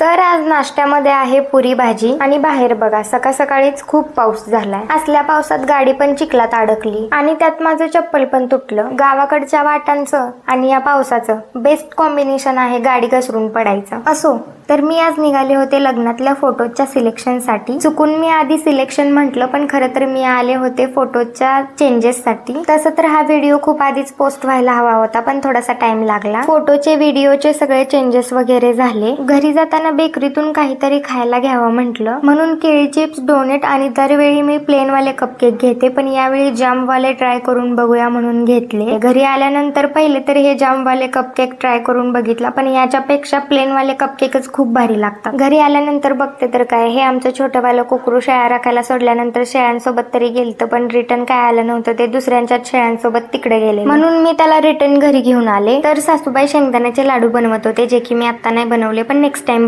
तर आज नाश्त्यामध्ये आहे पुरी भाजी. आणि बाहेर बघा सकाळ सकाळीच खूप पाऊस झालाय. असल्या पावसात गाडी पण चिखलात अडकली. आणि त्यात माझं चप्पल पण तुटलं. गावाकडच्या वाटांचं आणि या पावसाचं बेस्ट कॉम्बिनेशन आहे गाडी घसरून पडायचं. असो. तर मी आज निघाले होते लग्नातल्या फोटोच्या सिलेक्शनसाठी. चुकून मी आधी सिलेक्शन म्हटलं पण खरं तर मी आले होते फोटोच्या चेंजेससाठी. तसं तर हा व्हिडिओ खूप आधीच पोस्ट व्हायला हवा होता पण थोडासा टाइम लागला. फोटोचे व्हिडिओचे सगळे चेंजेस वगैरे झाले. घरी जाताना बेकरीतून काहीतरी खायला घ्यावं म्हटलं. म्हणून केळी चिप्स डोनेट आणि दरवेळी मी प्लेन वाले कपकेक घेते पण यावेळी जाम वाले ट्राय करून बघूया म्हणून घेतले. घरी आल्यानंतर पहिले तर हे जाम वाले कपकेक ट्राय करून बघितला पण याच्यापेक्षा प्लेन वाले कपकेकच खूप भारी लागतात. घरी आल्यानंतर बघते तर काय हे आमचं छोटंवालं कुकरू शेळ्या राखायला सोडल्यानंतर शेळ्यांसोबत तरी गेलतं पण रिटर्न काय आलं नव्हतं ते दुसऱ्यांच्या शेळ्यांसोबत तिकडे गेले म्हणून मी त्याला रिटर्न घरी घेऊन आले. तर सासूबाई शेंगदाण्याचे लाडू बनवत होते जे की मी आता नाही बनवले पण नेक्स्ट टाइम